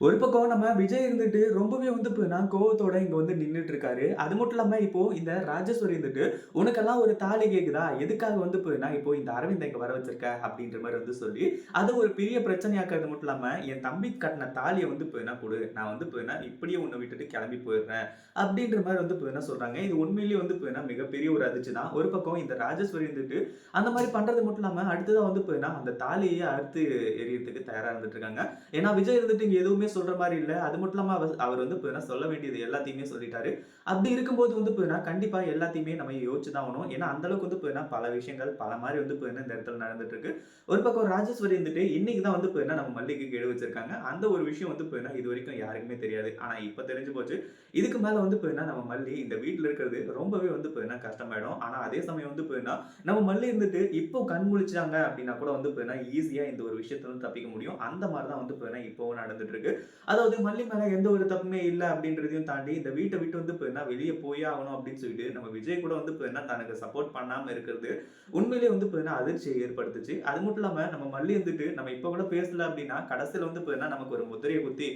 ஒரு பக்கம் நம்ம விஜய் இருந்துட்டு ரொம்பவே வந்து இப்போ நான் கோவத்தோட இங்க வந்து நின்றுட்டு இருக்காரு அது மட்டும் இல்லாம இப்போ இந்த ராஜேஸ்வரி இருந்துட்டு உனக்கெல்லாம் ஒரு தாலி கேக்குதா? எதுக்காக வந்து நான் இப்போ இந்த அரவிந்த் இங்க வர வச்சிருக்க? அப்படின்ற மாதிரி வந்து சொல்லி அது ஒரு பெரிய பிரச்சனையாக்குறது மட்டும் இல்லாம என் தம்பி கட்டின தாலியை வந்து இப்போ என்ன கொடு நான் வந்து இப்போ என்ன இப்படியே உன்னை விட்டுட்டு கிளம்பி போயிடுறேன். அப்படின்ற மாதிரி வந்து இப்போ என்ன சொல்றாங்க. இது உண்மையிலேயே வந்து இப்போ என்ன மிகப்பெரிய ஒரு அதிர்ச்சி தான். ஒரு பக்கம் இந்த ராஜேஸ்வரி இருந்துட்டு அந்த மாதிரி பண்றது மட்டும் இல்லாம அடுத்ததான் வந்து இப்போ என்ன அந்த தாலியை அறுத்து எரியறதுக்கு தயாரா இருந்துட்டு இருக்காங்க ஏன்னா விஜய் இருந்துட்டு இங்க எதுவுமே சொல்ற மாதிரி இல்ல அது மட்டும் இல்லாம அவர் அவர் வந்து இப்போ சொல்ல வேண்டியது எல்லாத்தையுமே சொல்லிட்டாரு அப்படி இருக்கும்போது வந்து போயினா கண்டிப்பா எல்லாத்தையுமே நம்ம யோசிச்சு தான் ஆகணும் ஏன்னா அந்த அளவுக்கு வந்து இப்போ பல விஷயங்கள் பல மாதிரி வந்து இப்போ இந்த இடத்துல நடந்துட்டு இருக்கு ஒரு பக்கம் ராஜேஸ்வரி இருந்துட்டு இன்னைக்கு தான் வந்து இப்போ நம்ம மல்லிகைக்கு கெடு வச்சிருக்காங்க அந்த ஒரு விஷயம் வந்து இப்போ இது வரைக்கும் யாருக்குமே தெரியாது ஆனா இப்போ தெரிஞ்சு போச்சு இதுக்கு மேல வந்து இப்போ நம்ம மல்லி இந்த வீட்டுல இருக்கிறது ரொம்பவே வந்து இப்போ கஷ்டமாயிடும் ஆனா அதே சமயம் வந்து இப்போ நம்ம மல்லி இருந்துட்டு இப்போ கண் முழிச்சாங்க அப்படின்னா கூட வந்து போயினா ஈஸியா இந்த ஒரு விஷயத்துல வந்து தப்பிக்க முடியும் அந்த மாதிரி தான் வந்து போயினா இப்போவும் நடந்துட்டு இருக்கு அதாவது மல்லி மேல எந்த ஒரு தப்புமே இல்லை அப்படின்றதையும் தாண்டி இந்த வீட்டை விட்டு வந்து இப்போ என்ன வெளியே போயே ஆகணும் அப்படின்னு சொல்லிட்டு நம்ம விஜய் கூட வந்து இப்போ என்ன தனக்கு சப்போர்ட் பண்ணாம இருக்கிறது உண்மையிலேயே வந்து இப்போ என்ன அதிர்ச்சியை ஏற்படுத்துச்சு. அது மட்டும் இல்லாம நம்ம மல்லி வந்துட்டு நம்ம இப்போ கூட பேசல அப்படின்னா கடைசியில வந்து இப்போ என்ன நமக்கு ஒரு முதிரையை குத்தி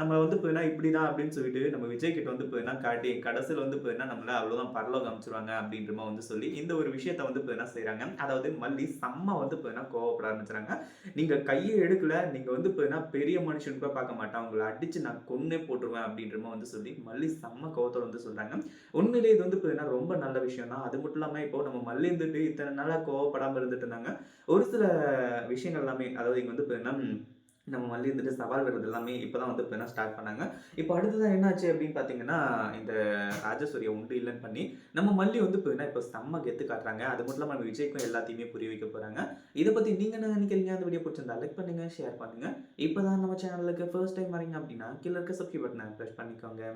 நம்ம வந்து போயினா இப்படி இப்படிதான் அப்படின்னு சொல்லிட்டு நம்ம விஜய் கிட்ட வந்து இப்போ என்ன காட்டி கடைசியில் வந்து இப்போ என்ன நம்மள அவ்வளோதான் பரலோகம் அமைச்சிருவாங்க அப்படின்ற மாதிரி வந்து சொல்லி இந்த ஒரு விஷயத்த வந்து இப்போ என்ன அதாவது மல்லி செம்ம வந்து இப்போ என்ன கோவப்பட ஆரம்பிச்சுறாங்க நீங்க கையை எடுக்கல நீங்க வந்து இப்போ என்ன பெரிய மனுஷன் கூட பார்க்க மாட்டேன். உங்களை அடிச்சு நான் கொன்னே போட்டுருவேன் அப்படின்ற மாதிரி வந்து சொல்லி மல்லி செம்ம கோவத்தோட வந்து சொல்றாங்க. உண்மையிலே இது வந்து போயினா ரொம்ப நல்ல விஷயம் தான். அது மட்டும் இல்லாம இப்போ நம்ம மல்லி இருந்துட்டு இத்தனை நாளா கோவப்படாம இருந்துட்டு இருந்தாங்க. ஒரு சில விஷயங்கள் எல்லாமே அதாவது இங்க வந்து போயினா நம்ம மல்லி இருந்துட்டு சவால் விடுறது எல்லாமே இப்போ தான் வந்து இப்போ என்ன ஸ்டார்ட் பண்ணாங்க. இப்போ அடுத்ததான் என்னாச்சு அப்படின்னு பார்த்தீங்கன்னா இந்த ராஜசூரிய உண்டு இல்லைன்னு பண்ணி நம்ம மல்லி வந்து இப்போ என்ன இப்போ செம்ம கெத்து காட்டுறாங்க. அது மட்டும் இல்லாமல் விஜய்க்கும் எல்லாத்தையுமே புரிய வைக்க போகிறாங்க இதை பற்றி நீங்கள் என்ன நினைக்கிறீங்க? அந்த வீடியோ பிடிச்சிருந்தா லைக் பண்ணுங்கள் ஷேர் பண்ணுங்கள் இப்போ தான் நம்ம சேனலுக்கு ஃபர்ஸ்ட் டைம் வரீங்க அப்படின்னா கீழே இருக்க சப்ஸ்கிரைப் பட்டனை ப்ரெஸ் பண்ணிக்கோங்க.